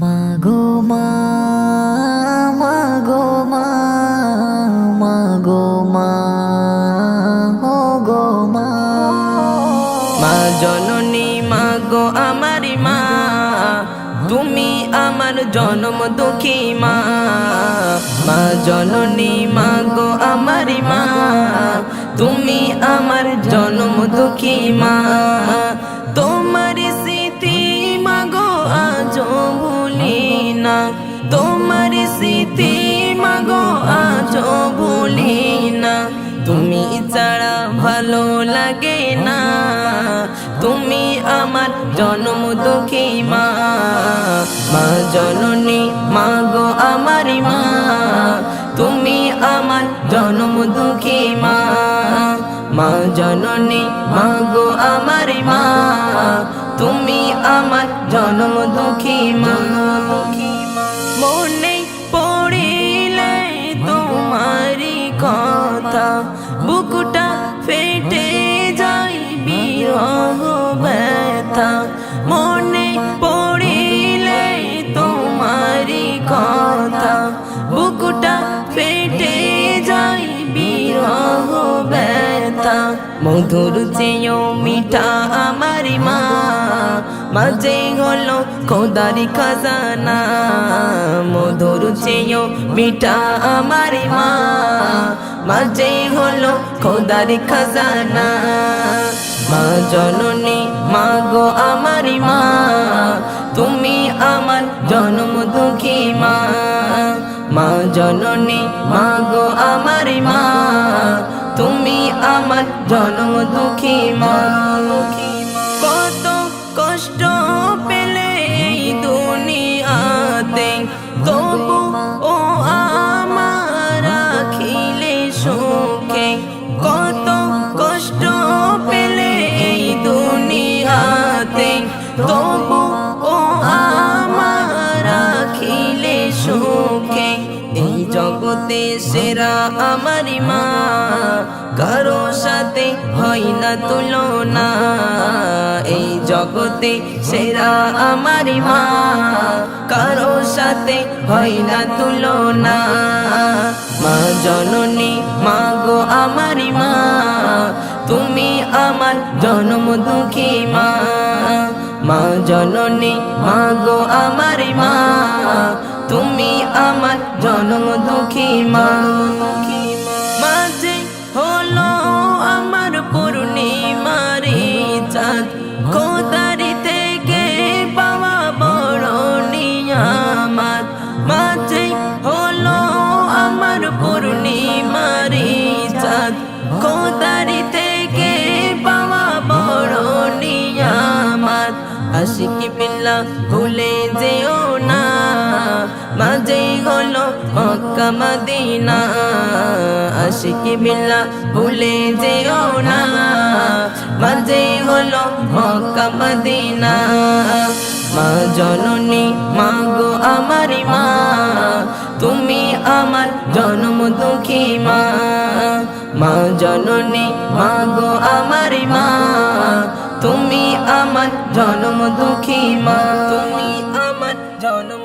মাগো মা মাগো মা মাগো মা গো মা। জননী মা গো আমারি মা, তুমি আমার জনম দুঃখী মা। মা জননী, মাগো আমারি মা, তুমি আমার জনম দুঃখী মা। তোমার স্মৃতি তোমার স্মৃতি মা গো আজ ভুলি না। তুমি ছাড়া ভালো লাগে না। তুমি আমার জন্ম দুঃখী মা। মা জননী, মা গো আমারি মা। তুমি আমার জন্ম দুঃখী মা। মা জননী, মা গো আমারি মা। তুমি আমার জন্ম দুঃখী মা। ফেটে যাই বিরহ ব্যথা। মনে পড়িলে তোমারি কথা। বুকুটা ফেটে যাই বিরহ ব্যথা। মধুর চেয়েও মিঠা আমারি মা। মাঝে হলো খোদারি খাজানা, মধুর চেয়েও মিঠা আমারি মা। মাঝে হলো খোদারি খাজানা, মা জননী, মা গো আমারি মা। তুমি আমার জন্ম দুঃখী মা। মা জননী, মা গো আমারি মা। তুমি আমার জন্ম দুঃখী মা। দুনিয়াতে তবু ও আমার আখিলে সুখে কত কষ্ট পেলে এই দুনিয়াতে। তবু ও আমার আখিলে সুখে এই জগতে সেরা আমারি মা। কারও সাথে হয় না তুলনা, এই জগতে সেরা আমারি মা। কারও সাথে হয় না তুলনা। মা জননী, মা গো আমারি মা, তুমি আমার জনম দুঃখী মা। মা জননী, মা গো আমারি মা, তুমি আমার জনম দুঃখী মা। আশিকি বিল্লা ভুলে যেও না। মাঝে হলো মক্কা, মদিনা। আশিকি বিল্লা ভুলে যেও না। মাঝে হলো মক্কা, মদিনা। মা জননী, মা গো আমারি মা। তুমি আমার জন্ম দুঃখী মা। মা জননী, মা গো আমারি মা। তুমি আমার জনম দুঃখী মা। তুমি আমার জনম